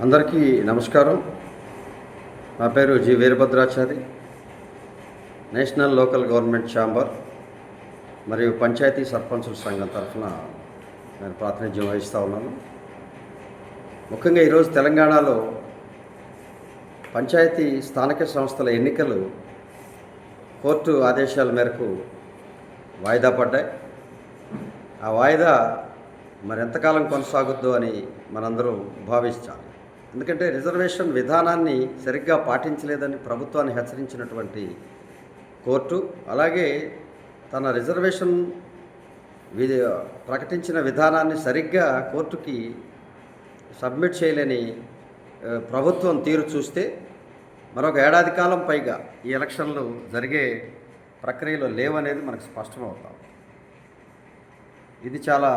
అందరికీ నమస్కారం. నా పేరు G. Veerabhadrachari national local government chamber మరియు పంచాయతీ సర్పంచుల సంఘం తరఫున నేను ప్రాతినిధ్యం వహిస్తూ ఉన్నాను. ముఖ్యంగా ఈరోజు తెలంగాణలో పంచాయతీ స్థానిక సంస్థల ఎన్నికలు కోర్టు ఆదేశాల మేరకు వాయిదా పడ్డాయి. ఆ వాయిదా మరి ఎంతకాలం కొనసాగుద్దు అని మనందరూ భావించాలి. ఎందుకంటే రిజర్వేషన్ విధానాన్ని సరిగ్గా పాటించలేదని ప్రభుత్వాన్ని హెచ్చరించినటువంటి కోర్టు అలాగే తన రిజర్వేషన్ విధి ప్రకటించిన విధానాన్ని సరిగ్గా కోర్టుకి సబ్మిట్ చేయలేని ప్రభుత్వం తీరు చూస్తే మరొక ఏడాది కాలం పైగా ఈ ఎలక్షన్లు జరిగే ప్రక్రియలో లేవనేది మనకు స్పష్టమవుతాం. ఇది చాలా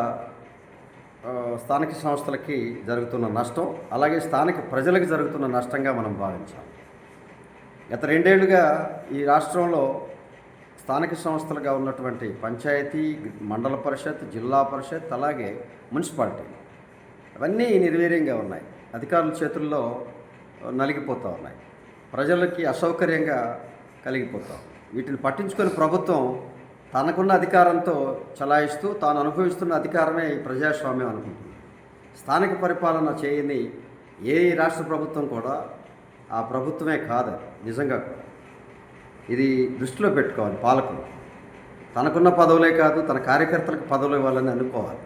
స్థానిక సంస్థలకి జరుగుతున్న నష్టం అలాగే స్థానిక ప్రజలకు జరుగుతున్న నష్టంగా మనం భావించాలి. గత రెండేళ్ళుగా ఈ రాష్ట్రంలో స్థానిక సంస్థలుగా ఉన్నటువంటి పంచాయతీ మండల పరిషత్ జిల్లా పరిషత్ అలాగే మున్సిపాలిటీ అవన్నీ నిర్వీర్యంగా ఉన్నాయి. అధికారుల చేతుల్లో నలిగిపోతూ ఉన్నాయి. ప్రజలకి అసౌకర్యంగా కలిగిపోతాం వీటిని పట్టించుకొని ప్రభుత్వం తనకున్న అధికారంతో చలాయిస్తూ తాను అనుభవిస్తున్న అధికారమే ప్రజాస్వామ్యం అనుకుంటుంది. స్థానిక పరిపాలన చేయని ఏ రాష్ట్ర ప్రభుత్వం కూడా ఆ ప్రభుత్వమే కాదు నిజంగా ఇది దృష్టిలో పెట్టుకోవాలి పాలకులు. తనకున్న పదవులే కాదు తన కార్యకర్తలకు పదవులు ఇవ్వాలని అనుకోవాలి.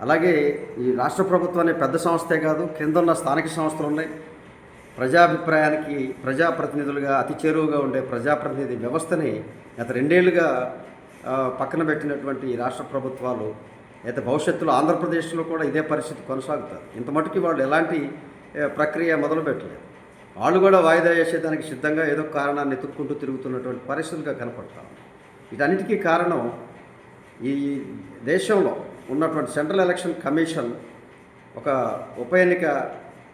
అలాగే ఈ రాష్ట్ర ప్రభుత్వం అనే పెద్ద సంస్థే కాదు కింద ఉన్న స్థానిక సంస్థలు ఉన్నాయి. ప్రజాభిప్రాయానికి ప్రజాప్రతినిధులుగా అతి చేరువుగా ఉండే ప్రజాప్రతినిధి వ్యవస్థని గత రెండేళ్ళుగా పక్కన పెట్టినటువంటి ఈ రాష్ట్ర ప్రభుత్వాలు అయితే భవిష్యత్తులో ఆంధ్రప్రదేశ్లో కూడా ఇదే పరిస్థితి కొనసాగుతారు ఇంత మటుకు వాళ్ళు ఎలాంటి ప్రక్రియ మొదలు పెట్టలేదు. వాళ్ళు కూడా వాయిదా వేసేదానికి సిద్ధంగా ఏదో కారణాన్ని ఎత్తుక్కుంటూ తిరుగుతున్నటువంటి పరిస్థితులుగా కనపడతాం వీటన్నిటికీ కారణం ఈ దేశంలో ఉన్నటువంటి సెంట్రల్ ఎలక్షన్ కమిషన్ ఒక ఉప ఎన్నిక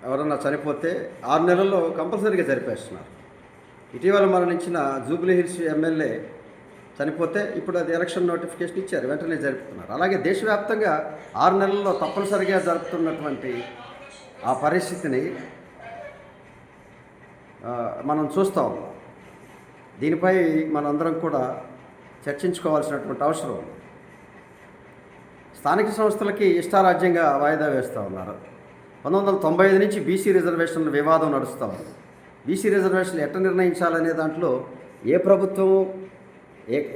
ఎవరన్నా చనిపోతే ఆరు నెలల్లో కంపల్సరీగా జరిపేస్తున్నారు. ఇటీవల మరణించిన జూబ్లీహిల్స్ ఎమ్మెల్యే చనిపోతే ఇప్పుడు అది ఎలక్షన్ నోటిఫికేషన్ ఇచ్చారు వెంటనే జరుపుతున్నారు. అలాగే దేశవ్యాప్తంగా ఆరు నెలల్లో తప్పనిసరిగా జరుపుతున్నటువంటి ఆ పరిస్థితిని మనం చూస్తాం దీనిపై మనందరం కూడా చర్చించుకోవాల్సినటువంటి అవసరం ఉంది. స్థానిక సంస్థలకి ఇష్టారాజ్యంగా వాయిదా వేస్తూ ఉన్నారు. పంతొమ్మిది వందల తొంభై ఐదు నుంచి బీసీ రిజర్వేషన్ల వివాదం నడుస్తూ ఉంది. బీసీ రిజర్వేషన్లు ఎట్ట నిర్ణయించాలనే దాంట్లో ఏ ప్రభుత్వం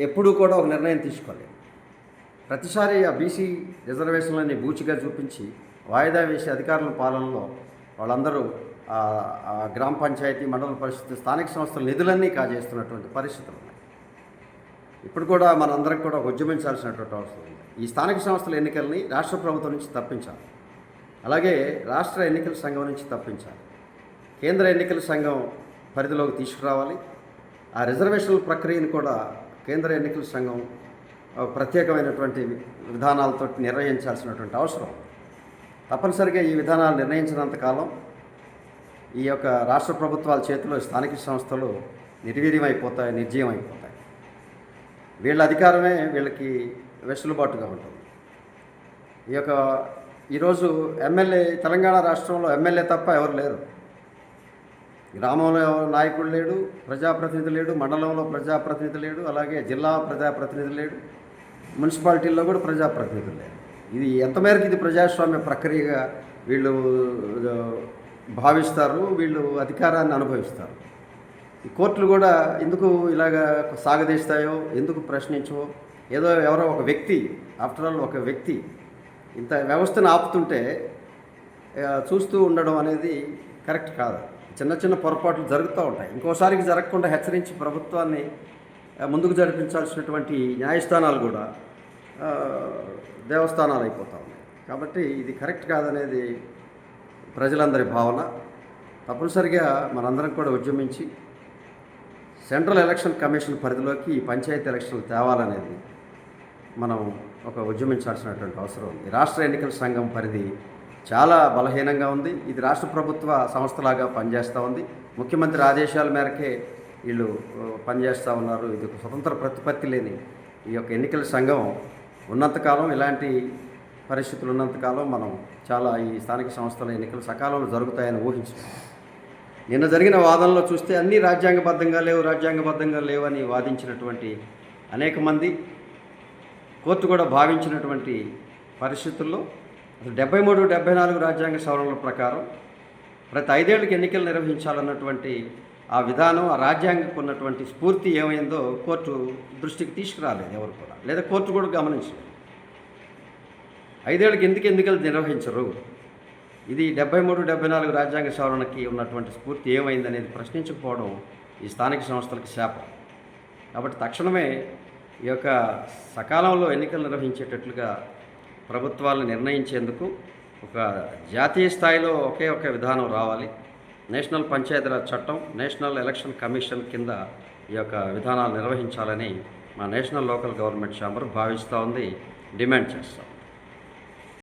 ఎప్పుడూ కూడా ఒక నిర్ణయం తీసుకోలేదు ప్రతిసారి ఆ బీసీ రిజర్వేషన్లని బూచిగా చూపించి వాయిదా వేసే అధికారుల పాలనలో వాళ్ళందరూ గ్రామ పంచాయతీ మండల పరిస్థితి స్థానిక సంస్థల నిధులన్నీ కాజేస్తున్నటువంటి పరిస్థితులు ఉన్నాయి. ఇప్పుడు కూడా మనందరం కూడా ఉద్యమించాల్సినటువంటి అవసరం ఉంది. ఈ స్థానిక సంస్థల ఎన్నికల్ని రాష్ట్ర ప్రభుత్వం నుంచి తప్పించాలి. అలాగే రాష్ట్ర ఎన్నికల సంఘం నుంచి తప్పించాలి. కేంద్ర ఎన్నికల సంఘం పరిధిలోకి తీసుకురావాలి. ఆ రిజర్వేషన్ల ప్రక్రియను కూడా కేంద్ర ఎన్నికల సంఘం ప్రత్యేకమైనటువంటి విధానాలతో నిర్వహించాల్సినటువంటి అవసరం. తప్పనిసరిగా ఈ విధానాలు నిర్ణయించినంత కాలం ఈ యొక్క రాష్ట్ర ప్రభుత్వాల చేతిలో స్థానిక సంస్థలు నిర్వీర్యమైపోతాయి నిర్జీవం అయిపోతాయి వీళ్ళ అధికారమే వీళ్ళకి వెసులుబాటుగా ఉంటుంది. ఈ యొక్క ఈరోజు ఎమ్మెల్యే తెలంగాణ రాష్ట్రంలో ఎమ్మెల్యే తప్ప ఎవరు లేరు. గ్రామంలో నాయకుడు లేడు ప్రజాప్రతినిధి లేడు మండలంలో ప్రజాప్రతినిధి లేడు అలాగే జిల్లా ప్రజాప్రతినిధి లేడు మున్సిపాలిటీల్లో కూడా ప్రజాప్రతినిధులు లేరు. ఇది ఎంత మేరకు ఇది ప్రజాస్వామ్య ప్రక్రియగా వీళ్ళు భావిస్తారు వీళ్ళు అధికారాన్ని అనుభవిస్తారు? ఈ కోర్టులు కూడా ఎందుకు ఇలాగ సాగదీస్తాయో ఎందుకు ప్రశ్నించవో ఏదో ఎవరో ఒక వ్యక్తి ఆఫ్టర్ ఆల్ ఒక వ్యక్తి ఇంత వ్యవస్థను ఆపుతుంటే చూస్తూ ఉండడం అనేది కరెక్ట్ కాదు. చిన్న చిన్న పొరపాట్లు జరుగుతూ ఉంటాయి. ఇంకోసారికి జరగకుండా హెచ్చరించి ప్రభుత్వాన్ని ముందుకు జరిపించాల్సినటువంటి న్యాయస్థానాలు కూడా దేవస్థానాలు అయిపోతూ ఉన్నాయి. కాబట్టి ఇది కరెక్ట్ కాదనేది ప్రజలందరి భావన. తప్పనిసరిగా మనందరం కూడా ఉద్యమించి సెంట్రల్ ఎలక్షన్ కమిషన్ పరిధిలోకి ఈ పంచాయతీ ఎలక్షన్లు తేవాలనేది మనం ఒక ఉద్యమించాల్సినటువంటి అవసరం ఉంది. రాష్ట్ర ఎన్నికల సంఘం పరిధి చాలా బలహీనంగా ఉంది. ఇది రాష్ట్ర ప్రభుత్వ సంస్థలాగా పనిచేస్తూ ఉంది. ముఖ్యమంత్రి ఆదేశాల మేరకే వీళ్ళు పనిచేస్తూ ఉన్నారు. ఇది ఒక స్వతంత్ర ప్రతిపత్తి లేని ఈ యొక్క ఎన్నికల సంఘం. ఉన్నంతకాలం ఇలాంటి పరిస్థితులు ఉన్నంతకాలం మనం చాలా ఈ స్థానిక సంస్థల ఎన్నికలు సకాలంలో జరుగుతాయని ఊహించాం. నిన్న జరిగిన వాదనలో చూస్తే అన్నీ రాజ్యాంగబద్ధంగా లేవు రాజ్యాంగబద్ధంగా లేవని వాదించినటువంటి అనేక మంది కోర్టు కూడా భావించినటువంటి పరిస్థితుల్లో అసలు డెబ్బై మూడు డెబ్బై నాలుగు రాజ్యాంగ సవరణల ప్రకారం ప్రతి ఐదేళ్ళకు ఎన్నికలు నిర్వహించాలన్నటువంటి ఆ విధానం ఆ రాజ్యాంగకు ఉన్నటువంటి స్ఫూర్తి ఏమైందో కోర్టు దృష్టికి తీసుకురాలేదు ఎవరు కూడా. లేదా కోర్టు కూడా గమనించలేదు. ఐదేళ్ళకి ఎందుకు ఎన్నికలు నిర్వహించరు? ఇది డెబ్బై మూడు డెబ్బై నాలుగు రాజ్యాంగ సవరణకి ఉన్నటువంటి స్ఫూర్తి ఏమైందనేది ప్రశ్నించకపోవడం ఈ స్థానిక సంస్థలకు శాపం. కాబట్టి తక్షణమే ఈ యొక్క సకాలంలో ఎన్నికలు నిర్వహించేటట్లుగా ప్రభుత్వాలను నిర్ణయించేందుకు ఒక జాతీయ స్థాయిలో ఒకే ఒక విధానం రావాలి. నేషనల్ పంచాయతీరాజ్ చట్టం నేషనల్ ఎలక్షన్ కమిషన్ కింద ఈ యొక్క విధానాలు నిర్వహించాలని మా నేషనల్ లోకల్ గవర్నమెంట్ ఛాంబర్ భావిస్తూ ఉంది డిమాండ్ చేస్తాం